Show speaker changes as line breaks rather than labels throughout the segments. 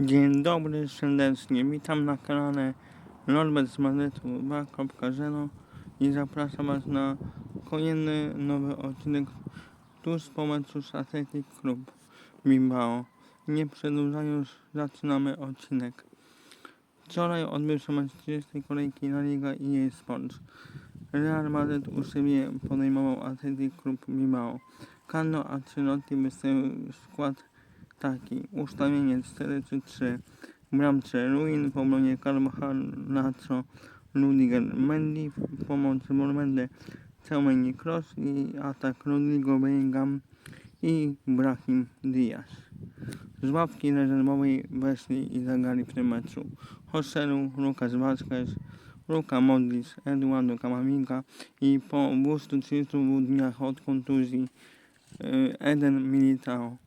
Dzień dobry serdecznie, witam na kanale Norbert z Madrytu 2.0 i zapraszam Was na kolejny nowy odcinek tuż po meczu z Athletic Club Bilbao. Nie przedłużając, zaczynamy odcinek. Wczoraj odbył się mecz 30 kolejki na Liga EA Sports. Real Madrid u siebie podejmował Athletic Club Bilbao. Carlo Ancelotti wystawił skład Ustawienie 4-3-3. W bramce Ruin w obronie Carvajal, Nacho, Rudiger, Mendy w pomocy Mormende, Ceumeni Cross i atak Rodrigo Bellingham i Brahim Diaz. Z ławki rezerwowej weszli i zagrali w tym meczu Joselu, Lucas Vazquez, Luka Modric, Eduardo Camavinga i po 232 dniach od kontuzji y, Eden Militao.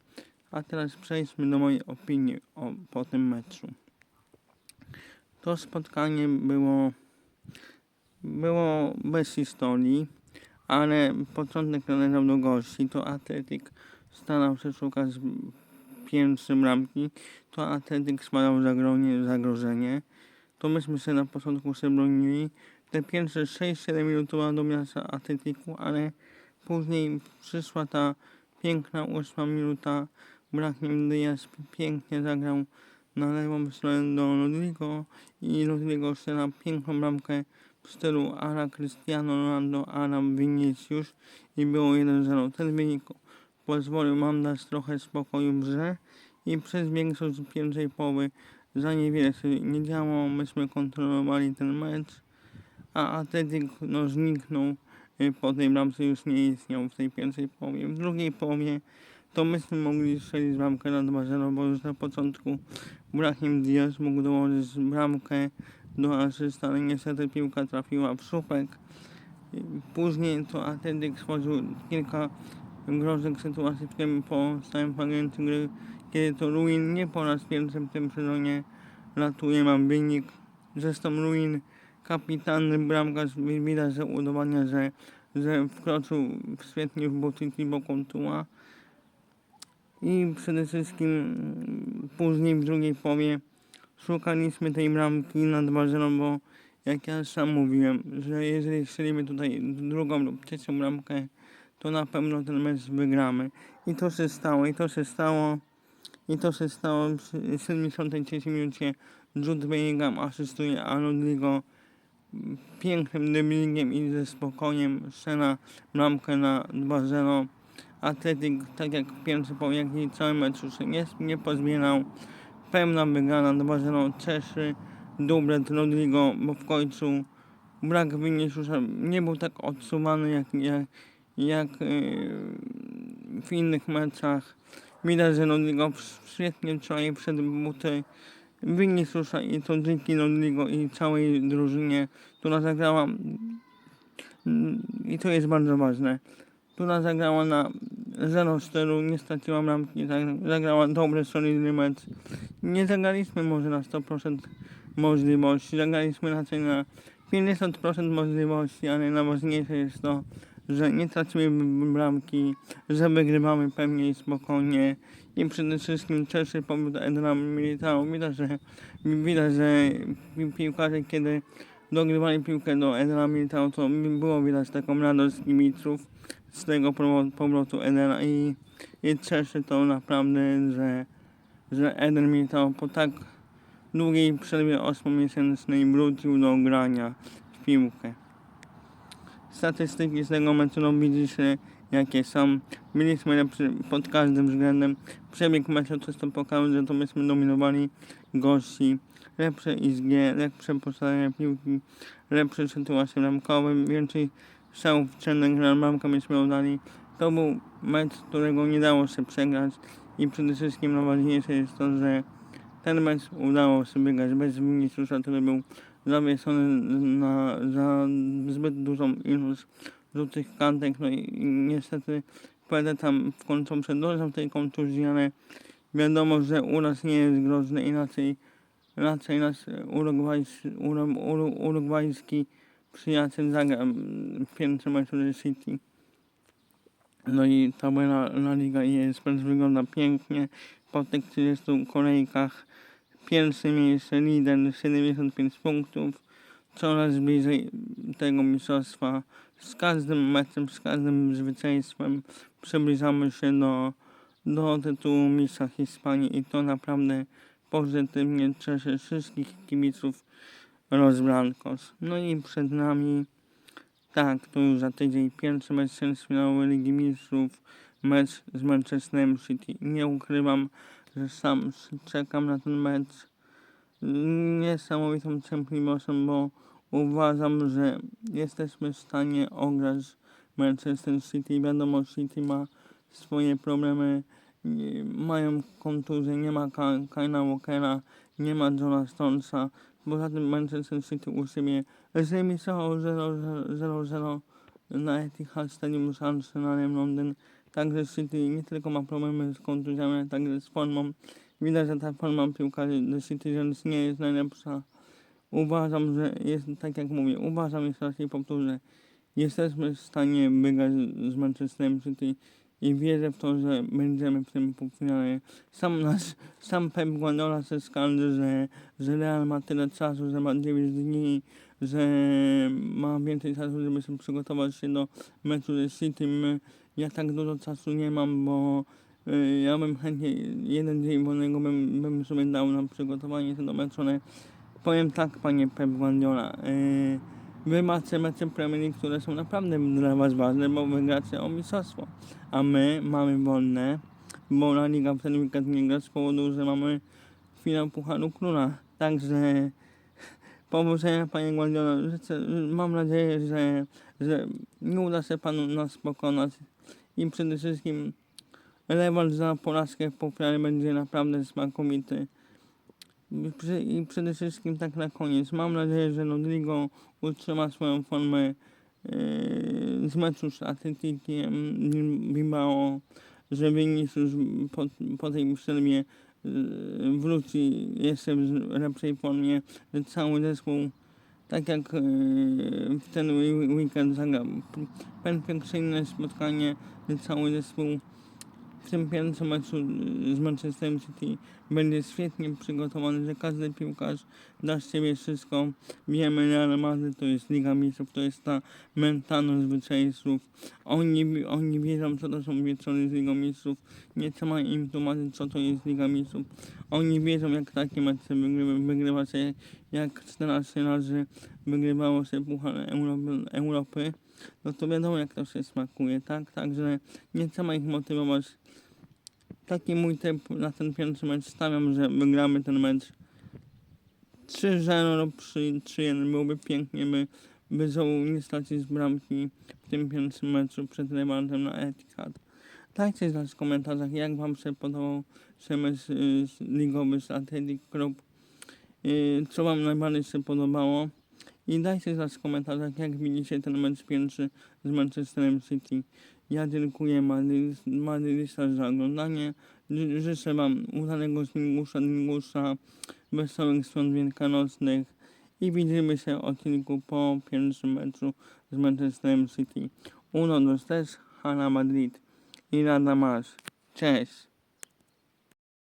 A teraz przejdźmy do mojej opinii o, po tym meczu. To spotkanie było, było bez historii, ale początek należał do gości. To Atletik starał się szukać pierwsze bramki, to Atletik spadał w zagrożenie. To myśmy się na początku się bronili. Te pierwsze 6-7 minut była do miasta Atletiku, ale później przyszła ta piękna ósma minuta Brahim Diaz pięknie zagrał na lewą stronę do Rodrigo i Rodrigo strzela piękną bramkę w stylu Ara Cristiano Ronaldo, Ara Vinicius i było 1-0. Ten wynik pozwolił nam dać trochę spokoju w grze i przez większość pierwszej połowy za niewiele się nie działo. Myśmy kontrolowali ten mecz, a Atletik no, zniknął y, po tej bramce już nie istniał w tej pierwszej połowie. W drugiej połowie to myśmy mogli strzelić bramkę na 2-0, bo już na początku Brahim Diaz mógł dołożyć bramkę do asysta, ale niestety piłka trafiła w słupek. Później to Atletik stworzył kilka groźnych sytuacji, w tym po stałym fragmencie gry, kiedy to Ruin nie po raz pierwszy w tym sezonie ratuje mam wynik. Zresztą Ruin, kapitalny bramkarz, widać, że udowadnia, że, że wkroczył świetnie w buty Thibaut Courtois. I przede wszystkim mm, później w drugiej połowie szukaliśmy tej bramki na 2-0, bo jak ja sam mówiłem, że jeżeli strzelimy tutaj drugą lub trzecią bramkę, to na pewno ten mecz wygramy. I to się stało, i to się stało, i to się stało w 73 minucie. Jude Bellingham asystuje, a Rodrigo pięknym driblingiem i ze spokojem strzela bramkę na 2-0. Atletik, tak jak pierwszy połowie, jak i cały mecz już nie, nie pozbierał. Pełna wygrana 2-0 cieszy dublet Rodrigo, bo w końcu brak Viniciusa nie był tak odsuwany jak, jak, jak yy, w innych meczach. Widać, że Rodrigo świetnie wczoraj przed buty Viniciusa i to dzięki Rodrigo i całej drużynie, która zagrała mm, i to jest bardzo ważne która zagrała na 0-4, nie straciła bramki, zagrała dobry, solidny mecz. Nie zagraliśmy może na 100% możliwości, zagraliśmy raczej na 50% możliwości, ale najważniejsze jest to, że nie tracimy bramki, że wygrywamy pewnie i spokojnie i przede wszystkim cieszy powód Edra Militao. Widać, że, widać, że piłkarze kiedy dogrywali piłkę do Edra Militao, to było widać taką radość kibiców z tego powrotu Edena i, i cieszy to naprawdę, że, że Eden Militao po tak długiej przerwie 8-miesięcznej wrócił do grania w piłkę. Statystyki z tego meczu no widzicie jakie są. Byliśmy pod każdym względem. Przebieg meczu często pokazał, że to myśmy dominowali gości. Lepsze XG, lepsze postawienie piłki, lepsze sytuacje ramkowe, więcej strzałów cennych na bramkę myśmy oddali. To był mecz, którego nie dało się przegrać i przede wszystkim najważniejsze jest to, że ten mecz udało się wygrać bez Viniciusa, który był zawieszony na, za zbyt dużą ilość rzutych kantek, no i, i niestety PD tam w końcu przedłużał tej kontuzji, ale wiadomo, że uraz nie jest groźny, inaczej raczej nasz urugwajski, urugwajski przyjaciel zagra w pierwszym meczu City. No i tabela La Liga ESPN wygląda pięknie. Po tych 30 kolejkach Pierwsze miejsce, lider 75 punktów. Coraz bliżej tego mistrzostwa. Z każdym meczem, z każdym zwycięstwem przybliżamy się do, do tytułu mistrza Hiszpanii i to naprawdę pozytywnie cieszy wszystkich kibiców Rozbrankos. No i przed nami, tak, to już za tydzień pierwszy mecz ćwierćfinałowy Ligi Mistrzów, mecz z Manchesterem City. Nie ukrywam, że sam czekam na ten mecz niesamowitą cierpliwością, bo uważam, że jesteśmy w stanie ograć Manchester City. Wiadomo, City ma swoje problemy, mają kontuzję, nie ma Kyla Walkera, nie ma Johna Stonesa. Poza tym Manchester City u siebie zremisował 0-0 na Etihad Stadium z Arsenalem Londyn. Także City nie tylko ma problemy z kontuzjami, ale także z formą. Widać, że ta forma piłkarzy do City Gens nie jest najlepsza. Uważam, że jest, tak jak mówię, uważam jeszcze raz i powtórzę, jesteśmy w stanie wygrać z Manchesterem City i wierzę w to, że będziemy w tym półfinale. Sam nasz, sam Pep Guardiola się skarży, że, że Real ma tyle czasu, że ma 9 dni, że ma więcej czasu, żeby się przygotować się do meczu z City. Ja tak dużo czasu nie mam, bo y, ja bym chętnie jeden dzień wolnego bym, bym sobie dał na przygotowanie się do meczu, ale powiem tak, panie Pep Guardiola, y, wy macie mecze Premier które są naprawdę dla was ważne, bo wygracie o mistrzostwo, a my mamy wolne, bo La Liga w ten weekend nie gra z powodu, że mamy finał Pucharu Króla, także powodzenia panie Guardiola, życzę, mam nadzieję, że, że nie uda się panu nas pokonać. I przede wszystkim rewal za porażkę w będzie naprawdę smakowity. I przede wszystkim tak na koniec. Mam nadzieję, że Rodrigo utrzyma swoją formę yy, z meczu z Atletikiem Bilbao, że Vinicius po, po tej przerwie yy, wróci jeszcze w lepszej formie, że cały zespół tak jak yy, w ten weekend zagrał perfekcyjne spotkanie, że cały zespół w tym pierwszym meczu z Manchesterem City będzie świetnie przygotowany, że każdy piłkarz da z siebie wszystko. Wiemy, Real Madrid to jest Liga Mistrzów, to jest ta mentalność zwycięzców. Oni, oni wiedzą, co to są wieczory z Ligą Mistrzów. Nie trzeba im tłumaczyć, co to jest Liga Mistrzów. Oni wiedzą, jak takie mecze wygrywa, wygrywa się, jak 14 razy wygrywało się Puchar Europy, Europy. No to wiadomo, jak to się smakuje, tak? Także nie trzeba ich motywować. Taki mój typ na ten pierwszy mecz. Stawiam, że wygramy ten mecz 3-0 lub 3-1. Byłoby pięknie, by, by Zoł nie stracić bramki w tym pierwszym meczu przed rewansem na Etihad. Dajcie znać w komentarzach, jak Wam się podobał mecz y, ligowy z Athletic Club. Y, Co Wam najbardziej się podobało. I dajcie znać w komentarzach, jak widzicie ten mecz pierwszy z Manchesterem City. Ja dziękuję Madrydista za oglądanie. Ży- Życzę Wam udanego śmigusza, dingusza, wesołych świąt wielkanocnych i widzimy się w odcinku po pierwszym meczu z Manchesterem City. Uno, dos, tres, Hala Madrid. I nada más. Cześć!